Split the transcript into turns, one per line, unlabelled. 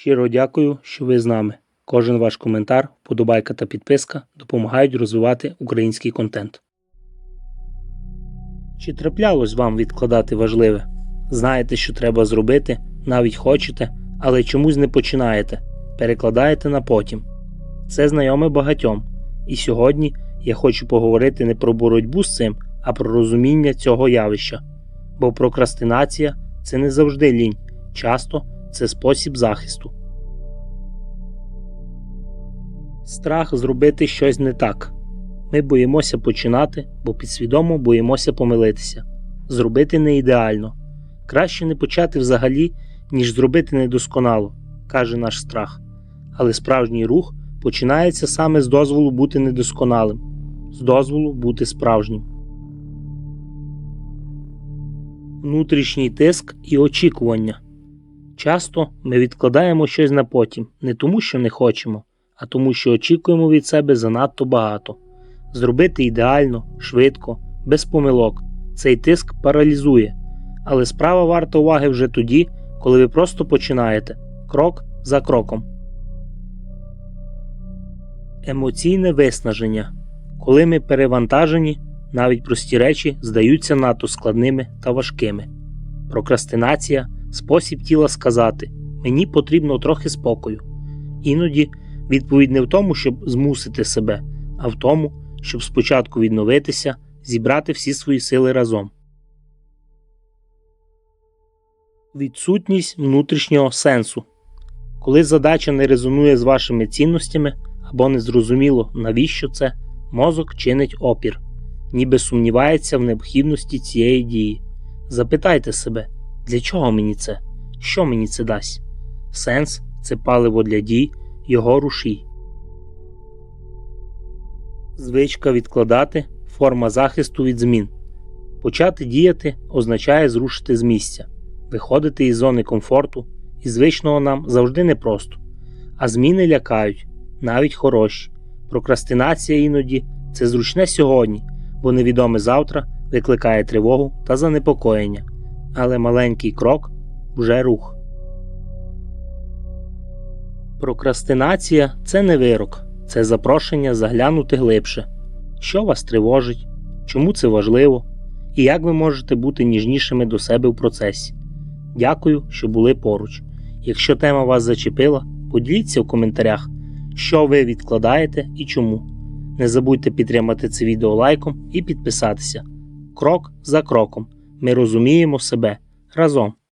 Щиро дякую, що ви з нами. Кожен ваш коментар, вподобайка та підписка допомагають розвивати український контент. Чи траплялось вам відкладати важливе? Знаєте, що треба зробити, навіть хочете, але чомусь не починаєте, перекладаєте на потім. Це знайоме багатьом. І сьогодні я хочу поговорити не про боротьбу з цим, а про розуміння цього явища. Бо прокрастинація це не завжди лінь, часто це спосіб захисту. Страх зробити щось не так. Ми боїмося починати, бо підсвідомо боїмося помилитися. Зробити не ідеально. Краще не почати взагалі, ніж зробити недосконало, каже наш страх. Але справжній рух починається саме з дозволу бути недосконалим, з дозволу бути справжнім. Внутрішній тиск і очікування. Часто ми відкладаємо щось на потім не тому, що не хочемо, а тому, що очікуємо від себе занадто багато. Зробити ідеально, швидко, без помилок. Цей тиск паралізує. Але справа варта уваги вже тоді, коли ви просто починаєте крок за кроком. Емоційне виснаження. Коли ми перевантажені, навіть прості речі здаються надто складними та важкими. Прокрастинація спосіб тіла сказати мені потрібно трохи спокою. Іноді відповідь не в тому, щоб змусити себе, а в тому, щоб спочатку відновитися, зібрати всі свої сили разом. Відсутність внутрішнього сенсу. Коли задача не резонує з вашими цінностями або незрозуміло, навіщо це, мозок чинить опір, ніби сумнівається в необхідності цієї дії. Запитайте себе, для чого мені це? Що мені це дасть? Сенс це паливо для дій, його рушій. Звичка відкладати форма захисту від змін. Почати діяти означає зрушити з місця, виходити із зони комфорту і звичного нам завжди непросто. А зміни лякають, навіть хороші. Прокрастинація іноді це зручне сьогодні, бо невідоме завтра викликає тривогу та занепокоєння. Але маленький крок вже рух. Прокрастинація це не вирок, це запрошення заглянути глибше. Що вас тривожить, чому це важливо, і як ви можете бути ніжнішими до себе в процесі. Дякую, що були поруч. Якщо тема вас зачепила, поділіться в коментарях, що ви відкладаєте і чому. Не забудьте підтримати це відео лайком і підписатися. Крок за кроком ми розуміємо себе разом.